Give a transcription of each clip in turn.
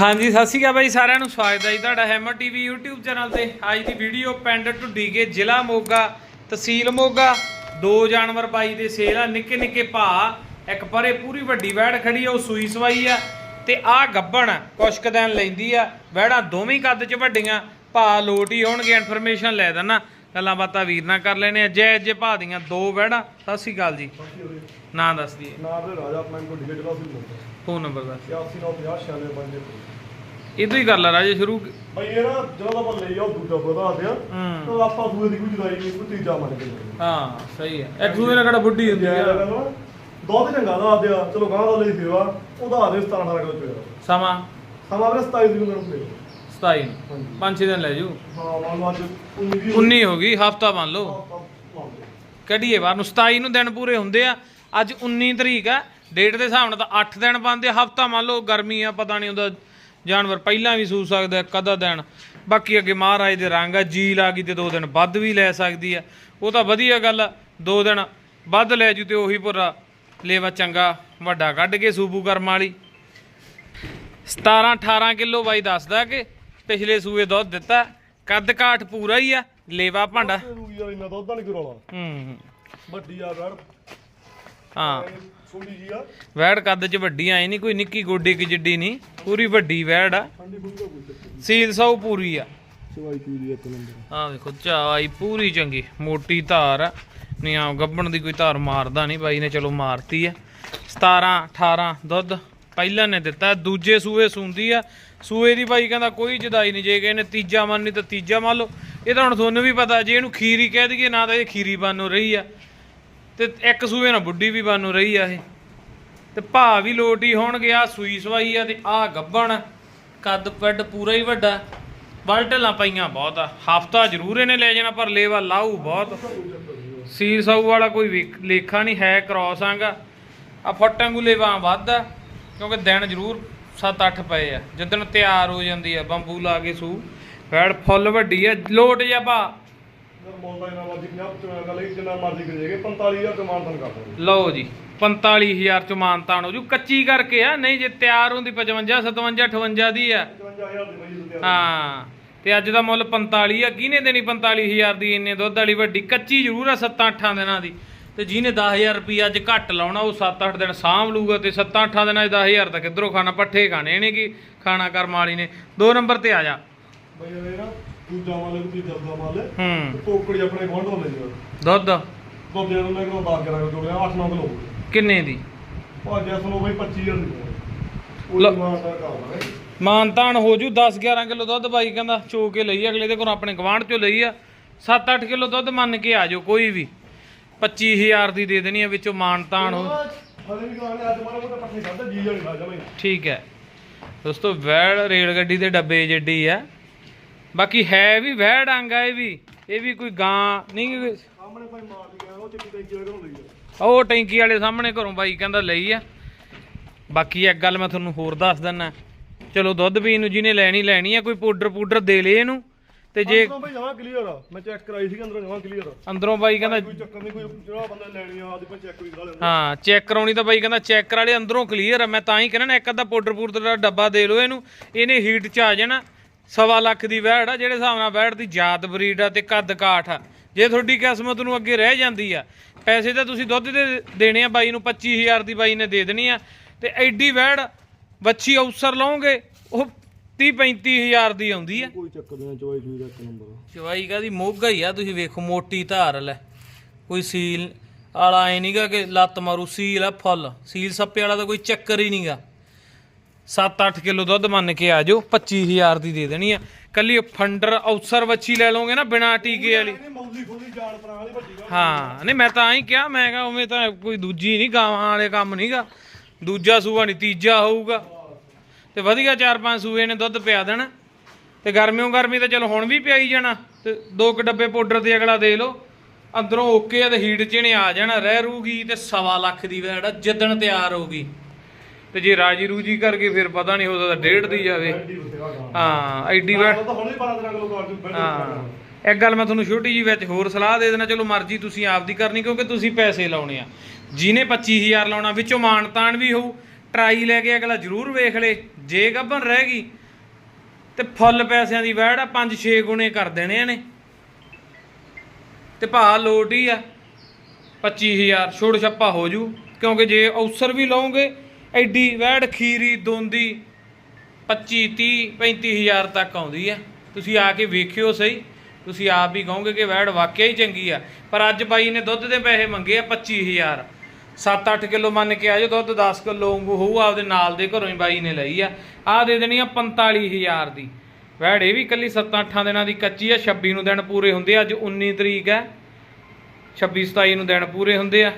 ਹਾਂਜੀ, ਸਤਿ ਸ਼੍ਰੀ ਅਕਾਲ ਬਾਈ, ਸਾਰਿਆਂ ਨੂੰ ਸਵਾਗਤ ਹੈ ਜੀ ਤੁਹਾਡਾ ਹੈਮਰ ਟੀਵੀ YouTube ਚੈਨਲ ਤੇ। ਅੱਜ ਦੀ ਵੀਡੀਓ ਪਿੰਡ ਢੁੱਡੀਕੇ ਜ਼ਿਲ੍ਹਾ ਮੋਗਾ, ਤਹਿਸੀਲ ਮੋਗਾ। ਦੋ ਜਾਨਵਰ ਬਾਈ ਦੇ ਸੇਲ ਆ, ਨਿੱਕੇ ਨਿੱਕੇ ਭਾ ਇੱਕ ਪਰੇ ਪੂਰੀ ਵੱਡੀ ਵੈੜ ਖੜੀ ਆ, ਉਹ ਸੂਈ ਸਵਾਈ ਆ। ਤੇ ਆ ਗੱਬਣ ਕੁਸ਼ਕ ਦਿਨ ਲੈਂਦੀ ਆ। ਵੈੜਾਂ ਦੋਵੇਂ ਕੱਦ 'ਚ ਵੱਡੀਆਂ। ਭਾ ਲੋਟ ਹੀ ਹੋਣਗੇ ਇਨਫੋਰਮੇਸ਼ਨ ਲੈ ਦੇਣਾ ਗੱਲਾਂ ਬਾਤਾਂ ਵੀਰ ਨਾਲ ਕਰ ਲੈਣੇ ਆ ਜੈ ਜੇ ਭਾ ਦੀਆਂ ਦੋ ਵੈੜਾਂ ਸਤਿ ਸ਼੍ਰੀ ਅਕਾਲ ਜੀ। ਨਾਂ ਦੱਸ ਦਈਏ। ਨਾਮ ਦੇ ਰਾਜਾ ਆਪਣਾ ਕੋਈ ਡਿਗੇਟ ਦਾ ਸੀ ਫੋਨ ਨੰਬਰ ਦੱਸ। 8950 96 ਇਦੋਂ ਹੀ ਕਰ ਲਾ ਰਾਜੇ ਸ਼ੁਰੂ ਬਈ ਇਹ ਨਾ ਜਦੋਂ ਆਪਾਂ ਲਈ ਆ ਦੂਜਾ ਬਤਾ ਦਿਆ। ਤਾਂ ਆਪਾਂ ਦੂਏ ਦੀ ਕੋਈ ਜੁਦਾਈ ਨਹੀਂ ਕੋਈ ਤੀਜਾ ਮੰਨ ਕੇ ਹਾਂ ਸਹੀ ਹੈ। ਇੱਕ ਦੂਜੇ ਨਾਲ ਕਿਹੜਾ ਬੁੱਢੀ ਹੁੰਦੀ ਆ? ਦੋ ਤੇ ਚੰਗਾ ਦਾ ਦਿਆ। ਚਲੋ ਗਾਂ ਦਾ ਲਈ ਸੇਵਾ। ਉਹਦਾ ਆਦੇ 17 18 ਕਿਲੋ ਚੋਇਆ। ਸਮਾਂ? ਸਮਾਂ ਵੀਰੇ 27 ਦੀ ਮੈਨੂੰ ਦੇ 27 ਨੂੰ। ਹਾਂਜੀ। ਪੰਜ ਛੇ ਦਿਨ ਲੈ ਜੂ ਹਾਂ ਮੰਨ ਲਓ ਅੱਜ 19 19 ਹੋ ਗਈ ਹਫਤਾ ਮੰਨ ਲਓ। ਕੱਢੀਏ ਬਾਹਰ ਨੂੰ। 27 ਨੂੰ ਦਿਨ ਪੂਰੇ ਹੁੰਦੇ ਆ। ਅੱਜ 19 ਤਰੀਕ ਆ। ਡੇਟ ਦੇ ਹਿਸਾਬ ਨਾਲ ਤਾਂ 8 ਦਿਨ ਬੰਦੇ ਹਫਤਾ ਮੰਨ ਲਓ ਗਰਮੀ ਆ ਪਤਾ ਨਹੀਂ ਹੁੰਦਾ ਜਾਨਵਰ ਪਹਿਲਾਂ ਵੀ ਸੂ ਸਕਦਾ ਕਦਾ ਦਿਨ। ਬਾਕੀ ਅੱਗੇ ਮਹਾਰਾਜ ਦੇ ਰੰਗ ਆ ਜੀਲ ਆ ਗਈ ਤੇ ਦੋ ਦਿਨ ਵੱਧ ਵੀ ਲੈ ਸਕਦੀ ਆ। ਉਹ ਤਾਂ ਵਧੀਆ ਗੱਲ ਆ। ਦੋ ਦਿਨ ਵੱਧ ਲੈ ਜੂ ਤੇ ਉਹੀ ਪੂਰਾ ਲੇਵਾ ਚੰਗਾ ਵੱਡਾ ਕੱਢ ਕੇ ਸੂਬੂ ਕਰਮ ਵਾਲੀ। 17 18 ਕਿਲੋ ਬਾਈ ਦੱਸਦਾ ਕਿ ਪਿਛਲੇ ਸੂਏ ਦੁੱਧ ਦਿੱਤਾ ਕੱਦ ਕਾਠ ਪੂਰਾ ਹੀ ਆ ਲੇਵਾ ਭਾਂਡਾ। ਰੂਗੀ ਵਾਲੀ ਨਾ ਦੁੱਧ ਨਹੀਂ ਕਰੋਲਾ ਹੂੰ ਵੱਡੀ ਆ ਵੜ। ਹਾਂ। ਛੋਟੀ ਜੀ ਆ। ਵੈੜ ਕੱਦ ਚ ਵੱਡੀ ਆਈ ਨਹੀਂ ਕੋਈ ਨਿੱਕੀ ਗੋਡੇ ਕੀ ਜਿੱਡੀ ਨਹੀਂ ਪੂਰੀ ਵੱਡੀ ਵੈੜ ਆ। ਸੀਲ ਸੌ ਪੂਰੀ ਆ। ਚਵਾਈ ਚੂਰੀ ਇੱਕ ਨੰਬਰ। ਆ ਵੇਖੋ ਚਾਈ ਪੂਰੀ ਚੰਗੀ ਮੋਟੀ ਧਾਰ ਆ। ਨਹੀਂ ਆ ਗੱਬਣ ਦੀ ਕੋਈ ਧਾਰ ਮਾਰਦਾ ਨਹੀਂ ਬਾਈ ਨੇ ਚਲੋ ਮਾਰਤੀ ਆ। 17 18 ਦੁੱਧ। ਪਹਿਲਾਂ ਨੇ ਦਿੱਤਾ, ਦੂਜੇ ਸੂਏ ਸੁੰਦੀ ਆ। ਸੂਏ ਦੀ ਭਾਈ ਕਹਿੰਦਾ, ਕੋਈ ਜਦਾਈ ਨਹੀਂ, ਜੇ ਕਿਸੇ ਨੇ ਤੀਜਾ ਮੰਨ ਨਹੀਂ ਤਾਂ ਤੀਜਾ ਮੰਨ ਲਓ। ਇਹ ਤਾਂ ਹੁਣ ਤੁਹਾਨੂੰ ਵੀ ਪਤਾ, ਜੇ ਇਹਨੂੰ ਖੀਰੀ ਕਹਿ ਦਈਏ, ਨਾ ਤਾਂ ਇਹ ਖੀਰੀ ਬਾਨੋ ਰਹੀ ਆ। ਤੇ ਇੱਕ ਸੂਏ ਨਾਲ ਬੁੱਢੀ ਵੀ ਬਾਨੋ ਰਹੀ ਆ ਇਹ। ਤੇ ਭਾ ਵੀ ਲੋਟ ਹੀ ਹੋਣਗੇ ਆ ਸੂਈ ਸਵਾਈ ਆ ਤੇ ਆ ਗੱਬਣ। ਕੱਦ ਪੈਡ ਪੂਰਾ ਹੀ ਵੱਡਾ। ਬਲਟਲਾਂ ਪਈਆਂ ਬਹੁਤ ਆ। ਹਫਤਾ ਜ਼ਰੂਰ ਇਹਨੇ ਲੈ ਜਾਣਾ, ਪਰ ਲੇਵਾ ਲਾਊ ਬਹੁਤ। ਸੀਰ ਸਾਊ ਵਾਲਾ ਕੋਈ ਵੇਖ- ਲੇਖਾ ਨਹੀਂ, ਹੈ ਕ੍ਰੋਸ ਆਂਗਾ। ਆ ਫੱਟਾਂ ਲੇਵਾ ਵੱਧ ਆ ਕਿਉਂਕਿ ਦਿਨ ਜ਼ਰੂਰ 7-8 ਪਏ ਆ। ਜਦੋਂ ਤਿਆਰ ਹੋ ਜਾਂਦੀ ਆ ਬੰਬੂ ਲਾ ਕੇ ਸੂ। ਫੈੜ ਫੁੱਲ ਵੱਡੀ ਆ ਲੋਟ ਜਾ ਭਾ ਯਾਰ ਮੋਲਦਾ ਇਹਨਾਂ ਮਰਜ਼ੀ 50 ਚੋਂ ਗੱਲ ਇਹ ਜਿੰਨਾ ਮਰਜ਼ੀ ਕਰੀਏਗੇ 45000 ਤੇ ਮਾਨਤਨ ਕਰ ਦਾਂਗੇ ਲਓ ਜੀ 45000 ਚ ਮਾਨਤਾਨ ਹੋ ਜੂ। ਕੱਚੀ ਕਰਕੇ ਆ ਨਹੀਂ ਜੇ ਤਿਆਰ ਹੁੰਦੀ 55 57 58 ਦੀ ਆ। 55000 ਦੀ ਬਈ ਤੇ ਹਾਂ। ਤੇ ਅੱਜ ਦਾ ਮੁੱਲ 45 ਆ। ਕਿਹਨੇ ਦੇਣੀ 45000 ਦੀ? ਇੰਨੇ ਦੁੱਧ ਵਾਲੀ ਵੱਡੀ। ਕੱਚੀ ਜ਼ਰੂਰ ਆ 7-8 ਦਿਨਾਂ ਦੀ। ਤੇ ਜਿਹਨੇ 10000 ਰੁਪਏ ਅੱਜ ਘੱਟ ਲਾਉਣਾ ਉਹ 7-8 ਦਿਨ ਸਾਂਭ ਲੂਗਾ ਤੇ 7-8 ਦਿਨਾਂ 'ਚ 10000 ਤਾਂ ਕਿੱਧਰੋਂ ਖਾਣਾ ਪੱਠੇ ਖਾਣੇ ਇਹਨੇ ਕੀ ਖਾਣਾ ਕਰਮ ਵਾਲੀ ਨੇ? ਦੋ ਨੰਬਰ ਤੇ ਆ ਜਾ। ਬਈ ਇਹ ਨਾ ਦੂਜਾ ਮਾਲ ਵੀ ਜਲਦਾ ਮਾਲ ਹੂੰ। ਟੋਕੜੀ ਆਪਣੇ ਗਵਾਂਢ ਤੋਂ ਲੈ ਜੀ ਦੁੱਧ? ਦੋ ਦਿਨ ਮੈਂ ਕੋਲ 10 11 ਜੋੜਿਆ 8 9 ਕਿਲੋ। ਕਿੰਨੇ ਦੀ? ਉਹ ਜੈਸ ਨੂੰ ਬਈ 25000 ਦੀ ਲਓ। ਉਹ ਮਾਨ ਦਾ ਕੰਮ ਹੈ ਮਾਨਤਾਨ ਹੋ ਜੂ 10-11 ਕਿਲੋ ਦੁੱਧ ਬਾਈ ਕਹਿੰਦਾ ਚੋ ਕੇ ਲਈ ਅਗਲੇ ਦੇ ਕੋਲ ਆਪਣੇ ਗਵਾਂਢ ਚੋਂ ਲਈ ਆ। 7-8 ਕਿਲੋ ਦੁੱਧ ਮੰਨ ਕੇ ਆ ਜਾਓ ਕੋਈ ਵੀ। 25000 ਦੀ ਦੇ ਦੇਣੀ ਆ ਵਿੱਚੋਂ ਮਾਨਤਾਨ ਹੋ ਹਲੇ ਵੀ ਕਹਾਣੀ ਅੱਜ ਮਾਰਾ ਮੋਟਾ ਪੱਠੇ ਖਾਦਾ ਜੀ ਜਾਣੀ ਖਾ ਜਮੇ ਠੀਕ ਹੈ। ਦੋਸਤੋ ਵੈੜ ਰੇਲ ਗੱਡੀ ਦੇ ਡੱਬੇ ਜਿੱਡੀ ਆ। ਬਾਕੀ ਹੈ ਵੀ ਵੈੜ ਆਂਗਾ ਇਹ ਵੀ। ਇਹ ਵੀ ਕੋਈ ਗਾਂ ਨਹੀਂ ਸਾਹਮਣੇ ਭਾਈ ਮਾਰ ਕੇ ਗਿਆ ਉਹ ਚਿੱਟੀ ਟੈਂਕੀ ਵਾਲੇ ਲਈ ਆ। ਉਹ ਟੈਂਕੀ ਵਾਲੇ ਸਾਹਮਣੇ ਘਰੋਂ ਬਾਈ ਕਹਿੰਦਾ ਲਈ ਆ। ਬਾਕੀ ਇੱਕ ਗੱਲ ਮੈਂ ਤੁਹਾਨੂੰ ਹੋਰ ਦੱਸ ਦਿੰਨਾ ਚਲੋ ਦੁੱਧ ਪੀਣ ਨੂੰ ਜਿਹਨੇ ਲੈਣੀ ਲੈਣੀ ਆ ਕੋਈ ਪਾਊਡਰ ਪੂਡਰ ਦੇ ਲੇ ਇਹਨੂੰ। ਤੇ ਜੇ ਅੰਦਰੋਂ ਭਾਈ ਜਮਾਂ ਕਲੀਅਰ ਆ। ਮੈਂ ਚੈੱਕ ਕਰਾਈ ਸੀ ਅੰਦਰੋਂ ਜਮਾਂ ਕਲੀਅਰ ਆ। ਅੰਦਰੋਂ ਬਾਈ ਕਹਿੰਦਾ ਕੋਈ ਚੱਕਰ ਨਹੀਂ ਕੋਈ ਜਿਹੜਾ ਬੰਦਾ ਲੈਣੀ ਆ ਆਦੀ ਭਾਈ ਚੈੱਕ ਵੀ ਕਰਾ ਲੈਂਦਾ। ਹਾਂ ਚੈੱਕ ਕਰਾਉਣੀ ਤਾਂ ਬਾਈ ਕਹਿੰਦਾ ਚੈੱਕ ਕਰਾ ਲਿਆ ਅੰਦਰੋਂ ਕਲੀਅਰ ਆ। ਮੈਂ ਤਾਂ ਹੀ ਕਹਿੰਦਾ ਨਾ ਇੱਕ ਅੱਧਾ ਪਾਊਡਰ ਪੂਡਰ ਦਾ ਡੱਬਾ ਦੇ ਲਓ ਇਹਨੂੰ। ਇਹਨੇ ਹੀਟ ਚ ਆ ਜਾਣਾ ਸਵਾ ਲੱਖ ਦੀ ਵੈੜ ਆ ਜਿਹੜੇ ਹਿਸਾਬ ਨਾਲ ਵੈੜ ਦੀ ਜਾਤ ਬਰੀਡ ਆ ਤੇ ਕੱਦ ਕਾਠ ਆ। ਜੇ ਤੁਹਾਡੀ ਕਿਸਮਤ ਨੂੰ ਅੱਗੇ ਰਹਿ ਜਾਂਦੀ ਆ ਪੈਸੇ ਤਾਂ ਤੁਸੀਂ ਦੁੱਧ ਦੇ ਦੇਣੇ ਆ ਬਾਈ ਨੂੰ 25000 ਦੀ ਬਾਈ ਨੇ ਦੇ ਦੇਣੀ ਆ। ਤੇ ਐਡੀ ਵੈੜ ਵੱਛੀ ਅਵਸਰ ਲਓਗੇ ਉਹ 30 35000 ਦੀ ਆਉਂਦੀ ਆ। ਕੋਈ ਚੱਕਰ ਨਹੀਂ ਚਵਾਈ ਚੂਈ ਦਾ ਇੱਕ ਨੰਬਰ ਚਵਾਈ ਕਾਦੀ ਮੋਗਾ ਹੀ ਆ ਤੁਸੀਂ ਵੇਖੋ ਮੋਟੀ ਧਾਰ ਲੈ। ਕੋਈ ਸੀਲ ਆਲਾ ਐ ਨਹੀਂਗਾ ਕਿ ਲੱਤ ਮਾਰੂ ਸੀਲ ਆ ਫੁੱਲ। ਸੀਲ ਸੱਪੇ ਵਾਲਾ ਤਾਂ ਕੋਈ ਚੱਕਰ ਹੀ ਨਹੀਂਗਾ 7-8 ਕਿਲੋ ਦੁੱਧ ਮੰਨ ਕੇ ਆ ਜਾਓ 25000 ਦੀ ਦੇ ਦੇਣੀ ਆ। ਕੱਲੀ ਫੰਡਰ ਅਫਸਰ ਵੱਛੀ ਲੈ ਲਓਗੇ ਨਾ ਬਿਨਾ ਟੀਕੇ ਵਾਲੀ। ਇਹ ਮੌਲੀ ਖੋਲੀ ਜਾਣ ਪਰਾਂ ਵਾਲੀ ਵੱਡੀ ਗੱਲ। ਹਾਂ ਨਹੀਂ ਮੈਂ ਤਾਂ ਹੀ ਕਿਹਾ ਮੈਂ ਕਿਹਾ ਉਵੇਂ ਤਾਂ ਕੋਈ ਦੂਜੀ ਨਹੀਂ ਗਾਵਾਂ ਵਾਲੇ ਕੰਮ ਨਹੀਂਗਾ ਦੂਜਾ ਸੂਆ ਨਹੀਂ ਤੀਜਾ ਹੋਊਗਾ। ਤੇ ਵਧੀਆ ਚਾਰ ਪੰਜ ਸੂਏ ਨੇ ਦੁੱਧ ਪਿਆ ਦੇਣਾ। ਤੇ ਗਰਮੀਓ ਗਰਮੀ ਤਾਂ ਚਲੋ ਹੁਣ ਵੀ ਪਿਆਈ ਜਾਣਾ। ਤੇ ਦੋ ਕੁ ਡੱਬੇ ਪਾਊਡਰ ਦੇ ਅਗਲਾ ਦੇ ਲਓ। ਅੰਦਰੋਂ ਓਕੇ ਆ ਤੇ ਹੀਟ ਚ ਇਹਨੇ ਆ ਜਾਣਾ। ਰਹਿ ਰੂਗੀ ਤੇ ਸਵਾ ਲੱਖ ਦੀ ਵੈੜ ਜਿੱਦਣ ਤਿਆਰ ਹੋਊਗੀ। ਤੇ ਜੇ ਰਾਜੀ ਰੂਜੀ ਕਰਕੇ ਫਿਰ ਪਤਾ ਨਹੀਂ ਹੋ ਸਕਦਾ ਡੇਢ ਦੀ ਜਾਵੇ। ਹਾਂ ਐਡੀ ਵੈੜ ਤਾਂ ਹੁਣੇ 12 13 ਕਿਲੋ ਕਾਰਡ ਬੈਠ ਹਾਂ। ਇੱਕ ਗੱਲ ਮੈਂ ਤੁਹਾਨੂੰ ਛੋਟੀ ਜੀ ਵਿੱਚ ਹੋਰ ਸਲਾਹ ਦੇ ਦੇਣਾ ਚਲੋ ਮਰਜ਼ੀ ਤੁਸੀਂ ਆਪਦੀ ਕਰਨੀ ਕਿਉਂਕਿ ਤੁਸੀਂ ਪੈਸੇ ਲਾਉਣੇ ਆ। ਜਿਹਨੇ 25000 ਲਾਉਣਾ ਵਿੱਚੋਂ ਮਾਨਤਾਨ ਵੀ ਹੋਊ। ਟਰਾਈ ਲੈ ਕੇ ਅਗਲਾ ਜ਼ਰੂਰ ਵੇਖ ਲੇ, ਜੇ ਗੱਭਣ ਰਹਿ ਗਈ ਤੇ ਫੁੱਲ ਪੈਸਿਆਂ ਦੀ ਵੈੜ ਆ 5-6 ਗੁਣੇ ਕਰ ਦੇਣੇ ਨੇ ਤੇ ਭਾ ਲੋਟ ਹੀ ਆ 25000 ਛੋੜ ਛੱਪਾ ਹੋ ਜੂ, ਕਿਉਂਕਿ ਜੇ ਔਸਰ ਵੀ ਲਓਗੇ, ਐਡੀ ਵੈੜ ਖੀਰੀ ਦੋਂਦੀ 25 30 35000 ਤੱਕ ਆਉਂਦੀ ਆ। ਤੁਸੀਂ ਆ ਕੇ ਵੇਖਿਓ ਸਹੀ, ਤੁਸੀਂ ਆਪ ਵੀ ਕਹੋਗੇ ਕਿ ਵੈੜ ਵਾਕਿਆ ਹੀ ਚੰਗੀ ਆ। ਪਰ ਅੱਜ ਬਾਈ ਨੇ ਦੁੱਧ ਦੇ ਪੈਸੇ ਮੰਗੇ ਆ 25000 7-8 ਕਿਲੋ ਮੰਨ ਕੇ ਆਜੋ ਦੁੱਧ 10 ਕਿਲੋ ਹੋਊ, ਆਪਦੇ ਨਾਲ ਦੇ ਘਰੋਂ ਹੀ ਬਾਈ ਨੇ ਲਈ ਆ। ਆ ਦੇ ਦੇਣੀ ਆ 45000 ਦੀ। ਵੈੜ, ਇਹ ਵੀ ਕੱਲੀ 7-8 ਦਿਨਾਂ ਦੀ ਕੱਚੀ ਆ 26 ਨੂੰ ਦਿਨ ਪੂਰੇ ਹੁੰਦੇ ਆ, ਅੱਜ 19 ਤਰੀਕ ਹੈ 26 27 ਨੂੰ ਦਿਨ ਪੂਰੇ ਹੁੰਦੇ ਆ।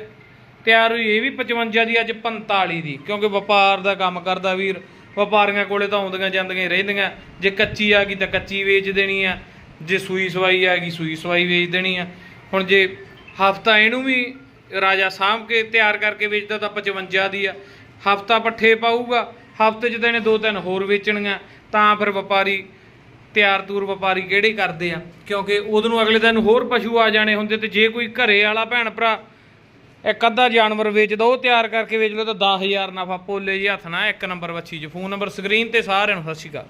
ਤਿਆਰ ਹੋਈ ਇਹ ਵੀ 55 ਦੀ, ਅੱਜ 45 ਦੀ। ਕਿਉਂਕਿ ਵਪਾਰ ਦਾ ਕੰਮ ਕਰਦਾ ਵੀਰ। ਵਪਾਰੀਆਂ ਕੋਲੇ ਤਾਂ ਆਉਂਦੀਆਂ ਜਾਂਦੀਆਂ ਹੀ ਰਹਿੰਦੀਆਂ। ਜੇ ਕੱਚੀ ਆ ਗਈ ਤਾਂ ਕੱਚੀ ਵੇਚ ਦੇਣੀ ਆ। ਜੇ ਸੂਈ ਸਵਾਈ ਆ ਗਈ, ਸੂਈ ਸਵਾਈ ਵੇਚ ਦੇਣੀ ਆ। ਹੁਣ ਜੇ ਹਫਤਾ ਇਹਨੂੰ ਵੀ ਰਾਜਾ ਸਾਂਭ ਕੇ ਤਿਆਰ ਕਰਕੇ ਵੇਚਦਾ ਤਾਂ 55 ਦੀ ਆ। ਹਫਤਾ ਪੱਠੇ ਪਾਊਗਾ, ਹਫ਼ਤੇ 'ਚ ਤਾਂ ਇਹਨੇ ਦੋ ਤਿੰਨ ਹੋਰ ਵੇਚਣੀਆਂ। ਤਾਂ ਫਿਰ ਵਪਾਰੀ, ਤਿਆਰ ਤੂਰ ਵਪਾਰੀ ਕਿਹੜੇ ਕਰਦੇ ਆ? ਕਿਉਂਕਿ ਉਦੋਂ ਨੂੰ ਅਗਲੇ ਦਿਨ ਹੋਰ ਪਸ਼ੂ ਆ ਜਾਣੇ ਹੁੰਦੇ ਤੇ ਜੇ ਕੋਈ ਘਰੇ ਵਾਲਾ ਭੈਣ ਭਰਾ ਇੱਕ ਅੱਧਾ ਜਾਨਵਰ ਵੇਚਦਾ, ਉਹ ਤਿਆਰ ਕਰਕੇ ਵੇਚ ਲਓ ਤਾਂ 10000 ਨਫਾ ਪੋਲੇ ਜੀ ਹੱਥ ਨਾਲ ਇੱਕ ਨੰਬਰ ਵੱਛੀ 'ਚ। ਫੋਨ ਨੰਬਰ ਸਕਰੀਨ ਤੇ ਸਾਰਿਆਂ ਨੂੰ, ਸਤਿ ਸ਼੍ਰੀ ਅਕਾਲ।